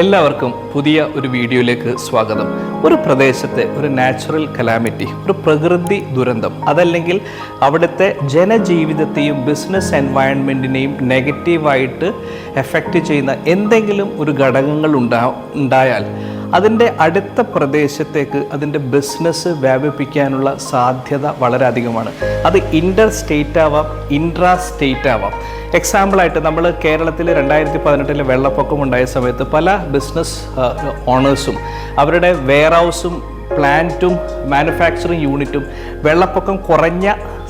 എല്ലാവർക്കും പുതിയ ഒരു വീഡിയോയിലേക്ക് സ്വാഗതം. ഒരു പ്രദേശത്തെ ഒരു നാച്ചുറൽ കലാമിറ്റി ഒരു പ്രകൃതി ദുരന്തം അതല്ലെങ്കിൽ അവിടുത്തെ ജനജീവിതത്തെയും ബിസിനസ് എൻവയൺമെന്റിനെയും നെഗറ്റീവായിട്ട് എഫക്റ്റ് ചെയ്യുന്ന എന്തെങ്കിലും ഒരു ഘടകങ്ങൾ ഉണ്ടാ ഉണ്ടായാൽ അതിന്റെ അടുത്ത പ്രദേശത്തേക്ക് അതിന്റെ ബിസിനസ് വ്യാപിപ്പിക്കാനുള്ള സാധ്യത വളരെയധികമാണ് അത് ഇന്റർ സ്റ്റേറ്റ് ആവാം ഇൻട്രാ സ്റ്റേറ്റ് ആവാം. എക്സാമ്പിളായിട്ട് നമ്മൾ കേരളത്തിൽ രണ്ടായിരത്തി പതിനെട്ടിൽ വെള്ളപ്പൊക്കം ഉണ്ടായ സമയത്ത് പല ബിസിനസ് ഓണേഴ്സും അവരുടെ വെയർ ഹൗസും പ്ലാന്റും മാനുഫാക്ചറിങ് യൂണിറ്റും വെള്ളപ്പൊക്കം കുറഞ്ഞ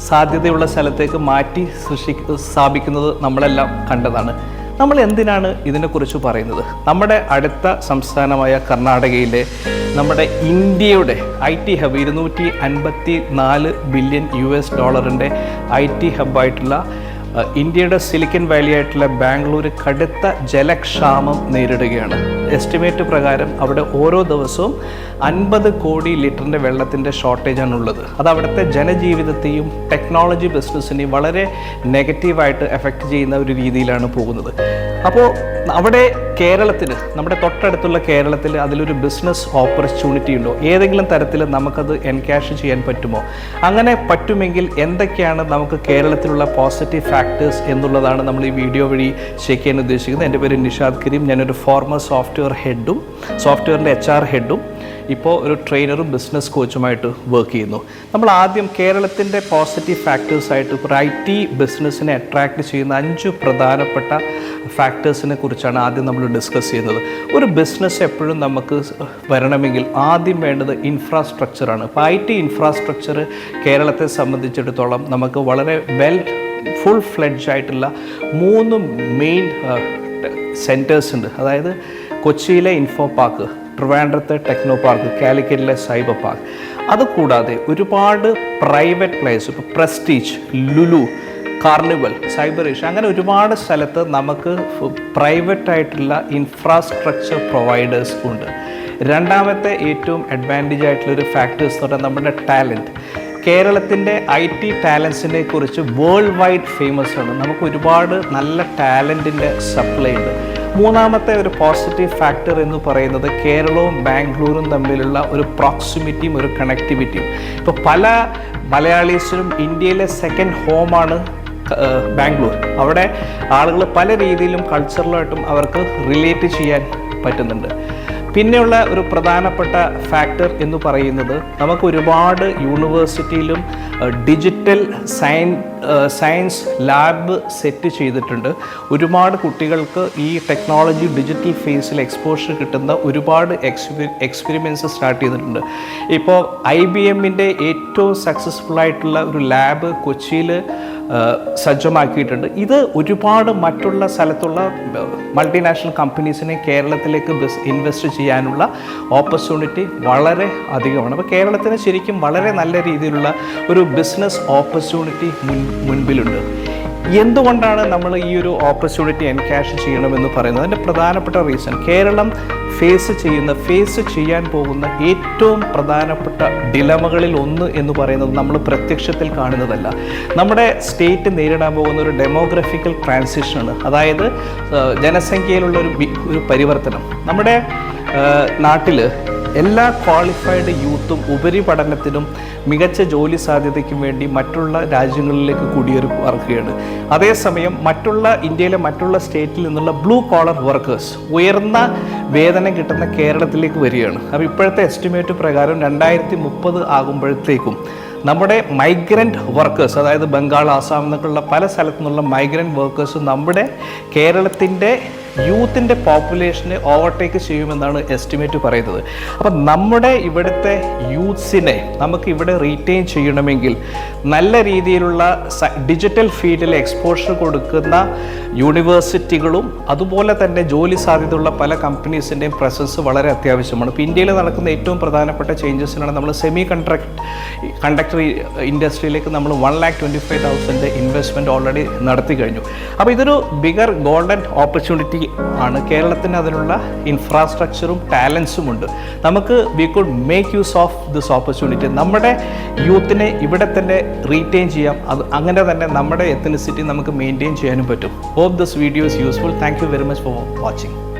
സാധ്യതയുള്ള സ്ഥലത്തേക്ക് മാറ്റി സൃഷ്ടി സ്ഥാപിക്കുന്നത് നമ്മളെല്ലാം കണ്ടതാണ്. നമ്മൾ എന്തിനാണ് ഇതിനെക്കുറിച്ച് പറയുന്നത്? നമ്മുടെ അടുത്ത സംസ്ഥാനമായ കർണാടകയിലെ നമ്മുടെ ഇന്ത്യയുടെ ഐ ടി ഹബ് ഇരുന്നൂറ്റി അൻപത്തി നാല് ബില്യൺ യു എസ് ഡോളറിന്റെ ഐ ടി ഹബ്ബായിട്ടുള്ള അഹ് ഇന്ത്യയുടെ സിലിക്കൻ വാലി ആയിട്ടുള്ള ബാംഗ്ലൂർ കടുത്ത ജലക്ഷാമം നേരിടുകയാണ്. എസ്റ്റിമേറ്റ് പ്രകാരം അവിടെ ഓരോ ദിവസവും അൻപത് കോടി ലിറ്ററിന്റെ വെള്ളത്തിന്റെ ഷോർട്ടേജാണ് ഉള്ളത് അത് അവിടുത്തെ ജനജീവിതത്തെയും ടെക്നോളജി ബിസിനസ്സിനെയും വളരെ നെഗറ്റീവായിട്ട് എഫക്റ്റ് ചെയ്യുന്ന ഒരു രീതിയിലാണ് പോകുന്നത്. അപ്പോൾ അവിടെ കേരളത്തിന് നമ്മുടെ തൊട്ടടുത്തുള്ള കേരളത്തിൽ അതിലൊരു ബിസിനസ് ഓപ്പർച്യൂണിറ്റി ഉണ്ടോ? ഏതെങ്കിലും തരത്തിൽ നമുക്കത് എൻകാഷ് ചെയ്യാൻ പറ്റുമോ? അങ്ങനെ പറ്റുമെങ്കിൽ എന്തൊക്കെയാണ് നമുക്ക് കേരളത്തിലുള്ള പോസിറ്റീവ് ഫാക്ടേഴ്സ് എന്നുള്ളതാണ് നമ്മൾ ഈ വീഡിയോ വഴി ചെക്ക് ചെയ്യാൻ ഉദ്ദേശിക്കുന്നത്. എന്റെ പേര് നിഷാദ് കരീം. ഞാനൊരു ഫോർമർ സോഫ്റ്റ്വെയർ ഹെഡും സോഫ്റ്റ്വെയറിന്റെ എച്ച് ആർ ഹെഡും ഇപ്പോൾ ഒരു ട്രെയിനറും ബിസിനസ് കോച്ചുമായിട്ട് വർക്ക് ചെയ്യുന്നു. നമ്മൾ ആദ്യം കേരളത്തിന്റെ പോസിറ്റീവ് ഫാക്ടേഴ്സായിട്ട് ഇപ്പോൾ ഐ ടി ബിസിനസ്സിനെ അട്രാക്റ്റ് ചെയ്യുന്ന അഞ്ച് പ്രധാനപ്പെട്ട ഫാക്ടേഴ്സിനെ കുറിച്ചാണ് ആദ്യം നമ്മൾ ഡിസ്കസ് ചെയ്യുന്നത്. ഒരു ബിസിനസ് എപ്പോഴും നമുക്ക് വരണമെങ്കിൽ ആദ്യം വേണ്ടത് ഇൻഫ്രാസ്ട്രക്ചറാണ് അപ്പോൾ ഐ ടി ഇൻഫ്രാസ്ട്രക്ചർ കേരളത്തെ സംബന്ധിച്ചിടത്തോളം നമുക്ക് വളരെ വെൽ ഫുൾ ഫ്ലഡ്ജ് ആയിട്ടുള്ള മൂന്ന് മെയിൻ സെന്റേഴ്സ് ഉണ്ട്. അതായത് കൊച്ചിയിലെ ഇൻഫോ പാർക്ക് ട്രിവാൻഡ്രത്തെ ടെക്നോ പാർക്ക് കാലിക്കറ്റിലെ സൈബർ പാർക്ക് അതുകൂടാതെ ഒരുപാട് പ്രൈവറ്റ് പ്ലേസ് ഇപ്പോൾ Prestige Lulu Carnival Cyber Asia അങ്ങനെ ഒരുപാട് സ്ഥലത്ത് നമുക്ക് പ്രൈവറ്റായിട്ടുള്ള ഇൻഫ്രാസ്ട്രക്ചർ പ്രൊവൈഡേഴ്സ് ഉണ്ട്. രണ്ടാമത്തെ ഏറ്റവും അഡ്വാന്റേജ് ആയിട്ടുള്ള ഒരു ഫാക്ടേഴ്സ് എന്ന് പറഞ്ഞാൽ നമ്മുടെ ടാലന്റ് കേരളത്തിന്റെ ഐ ടി ടാലൻസിനെ കുറിച്ച് വേൾഡ് വൈഡ് ഫേമസ് ആണ്. നമുക്ക് ഒരുപാട് നല്ല ടാലന്റിന്റെ സപ്ലൈ ഉണ്ട്. മൂന്നാമത്തെ ഒരു പോസിറ്റീവ് ഫാക്ടർ എന്ന് പറയുന്നത് കേരളവും ബാംഗ്ലൂരും തമ്മിലുള്ള ഒരു പ്രോക്സിമിറ്റിയും ഒരു കണക്ടിവിറ്റിയും ഇപ്പോൾ പല മലയാളീസിനും ഇന്ത്യയിലെ സെക്കൻഡ് ഹോമാണ് ബാംഗ്ലൂർ. അവിടെ ആളുകൾ പല രീതിയിലും കൾച്ചറലായിട്ടും അവർക്ക് റിലേറ്റ് ചെയ്യാൻ പറ്റുന്നുണ്ട്. പിന്നെയുള്ള ഒരു പ്രധാനപ്പെട്ട ഫാക്ടർ എന്ന് പറയുന്നത് നമുക്ക് ഒരുപാട് യൂണിവേഴ്സിറ്റിയിലും ഡിജിറ്റൽ സയൻ സയൻസ് ലാബ് സെറ്റ് ചെയ്തിട്ടുണ്ട്. ഒരുപാട് കുട്ടികൾക്ക് ഈ ടെക്നോളജി ഡിജിറ്റൽ ഫേസിൽ എക്സ്പോഷർ കിട്ടുന്ന ഒരുപാട് എക്സ്പി എക്സ്പെരിമെന്റ്സ് സ്റ്റാർട്ട് ചെയ്തിട്ടുണ്ട്. ഇപ്പോൾ ഐ ബി എമ്മിന്റെ ഏറ്റവും സക്സസ്ഫുൾ ആയിട്ടുള്ള ഒരു ലാബ് കൊച്ചിയിൽ സജ്ജമാക്കിയിട്ടുണ്ട്. ഇത് ഒരുപാട് മറ്റുള്ള സ്ഥലത്തുള്ള മൾട്ടിനാഷണൽ കമ്പനീസിനെ കേരളത്തിലേക്ക് ബിസ് ഇൻവെസ്റ്റ് ചെയ്യാനുള്ള ഓപ്പർച്യൂണിറ്റി വളരെ അധികമാണ്. അപ്പോൾ കേരളത്തിന് ശരിക്കും വളരെ നല്ല രീതിയിലുള്ള ഒരു ബിസിനസ് ഓപ്പർച്യൂണിറ്റി മുൻ മുൻപിലുണ്ട്. എന്തുകൊണ്ടാണ് നമ്മൾ ഈ ഒരു ഓപ്പർച്യൂണിറ്റി എൻകാഷ് ചെയ്യണമെന്ന് പറയുന്നത്? അതിന്റെ പ്രധാനപ്പെട്ട റീസൺ കേരളം ഫേസ് ചെയ്യുന്ന ഫേസ് ചെയ്യാൻ പോകുന്ന ഏറ്റവും പ്രധാനപ്പെട്ട ഡിലമകളിൽ ഒന്ന് എന്ന് പറയുന്നത് നമ്മൾ പ്രത്യക്ഷത്തിൽ കാണുന്നതല്ല. നമ്മുടെ സ്റ്റേറ്റ് നേരിടാൻ പോകുന്ന ഒരു ഡെമോഗ്രഫിക്കൽ ട്രാൻസിഷനാണ് അതായത് ജനസംഖ്യയിലുള്ള ഒരു ഒരു പരിവർത്തനം. നമ്മുടെ നാട്ടിൽ എല്ലാ ക്വാളിഫൈഡ് യൂത്തും ഉപരിപഠനത്തിനും മികച്ച ജോലി സാധ്യതയ്ക്കും വേണ്ടി മറ്റുള്ള രാജ്യങ്ങളിലേക്ക് കുടിയേറി വർക്കുകയാണ് അതേസമയം മറ്റുള്ള ഇന്ത്യയിലെ മറ്റുള്ള സ്റ്റേറ്റിൽ നിന്നുള്ള ബ്ലൂ കോളർ വർക്കേഴ്സ് ഉയർന്ന വേതനം കിട്ടുന്ന കേരളത്തിലേക്ക് വരികയാണ്. അപ്പോൾ ഇപ്പോഴത്തെ എസ്റ്റിമേറ്റ് പ്രകാരം രണ്ടായിരത്തി മുപ്പത് ആകുമ്പോഴത്തേക്കും നമ്മുടെ മൈഗ്രന്റ് വർക്കേഴ്സ് അതായത് ബംഗാൾ ആസാം എന്നൊക്കെയുള്ള പല സ്ഥലത്തു നിന്നുള്ള മൈഗ്രന്റ് വർക്കേഴ്സ് നമ്മുടെ കേരളത്തിന്റെ യൂത്തിന്റെ പോപ്പുലേഷനെ ഓവർടേക്ക് ചെയ്യുമെന്നാണ് എസ്റ്റിമേറ്റ് പറയുന്നത്. അപ്പം നമ്മുടെ ഇവിടുത്തെ യൂത്ത്സിനെ നമുക്ക് ഇവിടെ റീറ്റെയിൻ ചെയ്യണമെങ്കിൽ നല്ല രീതിയിലുള്ള ഡിജിറ്റൽ ഫീൽഡിൽ എക്സ്പോഷർ കൊടുക്കുന്ന യൂണിവേഴ്സിറ്റികളും അതുപോലെ തന്നെ ജോലി സാധ്യതയുള്ള പല കമ്പനീസിന്റെയും പ്രസൻസ് വളരെ അത്യാവശ്യമാണ്. ഇപ്പോൾ ഇന്ത്യയിൽ നടക്കുന്ന ഏറ്റവും പ്രധാനപ്പെട്ട ചേഞ്ചസിനാണ് നമ്മൾ സെമി കണ്ടക്ട് കണ്ടക്ടർ ഇൻഡസ്ട്രിയിലേക്ക് നമ്മൾ one lakh twenty five thousand investment already നടത്തി കഴിഞ്ഞു. അപ്പോൾ ഇതൊരു ബിഗർ ഗോൾഡൻ ഓപ്പർച്യൂണിറ്റി ആണ്. കേരളത്തിന് അതിനുള്ള ഇൻഫ്രാസ്ട്രക്ചറും ടാലൻസും ഉണ്ട്. നമുക്ക് we could make use of this opportunity നമ്മുടെ യൂത്തിനെ ഇവിടെ തന്നെ റീറ്റെയിൻ ചെയ്യാം. അത് അങ്ങനെ തന്നെ നമ്മുടെ എത്തനിസിറ്റി നമുക്ക് മെയിന്റെയിൻ ചെയ്യാനും പറ്റും. Hope this video is useful thank you very much for watching